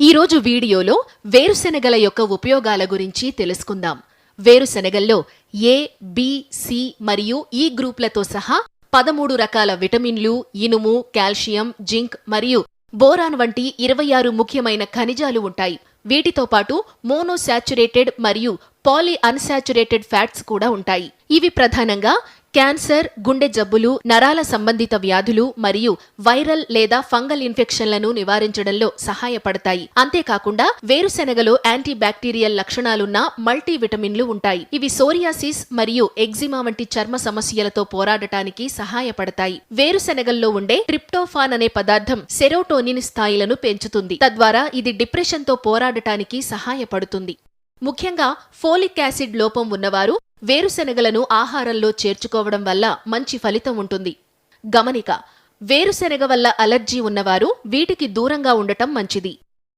ఈరోజు వీడియోలో వేరుశెనగల యొక్క ఉపయోగాల గురించి తెలుసుకుందాం. వేరుశెనగల్లో ఏ బి సి మరియు e ఈ గ్రూప్లతో సహా పదమూడు రకాల విటమిన్లు ఇనుము కాల్షియం జింక్ మరియు బోరాన్ వంటి ఇరవై ఆరు ముఖ్యమైన ఖనిజాలు ఉంటాయి. వీటితో పాటు మోనోశాచురేటెడ్ మరియు పాలీ అన్సాచురేటెడ్ ఫ్యాట్స్ కూడా ఉంటాయి. ఇవి ప్రధానంగా క్యాన్సర్ గుండె జబ్బులు నరాల సంబంధిత వ్యాధులు మరియు వైరల్ లేదా ఫంగల్ ఇన్ఫెక్షన్లను నివారించడంలో సహాయపడతాయి. అంతేకాకుండా వేరుశెనగలో యాంటీ బ్యాక్టీరియల్ లక్షణాలున్న మల్టీ విటమిన్లు ఉంటాయి. ఇవి సోరియాసిస్ మరియు ఎగ్జిమా వంటి చర్మ సమస్యలతో పోరాడటానికి సహాయపడతాయి. వేరుశెనగల్లో ఉండే ట్రిప్టోఫాన్ అనే పదార్థం సెరోటోనిన్ స్థాయిలను పెంచుతుంది. తద్వారా ఇది డిప్రెషన్తో పోరాడటానికి సహాయపడుతుంది. ముఖ్యంగా ఫోలిక్ యాసిడ్ లోపం ఉన్నవారు వేరుశెనగలను ఆహారంలో చేర్చుకోవడం వల్ల మంచి ఫలితం ఉంటుంది. గమనిక వేరుశెనగ వల్ల అలర్జీ ఉన్నవారు వీటికి దూరంగా ఉండటం మంచిది.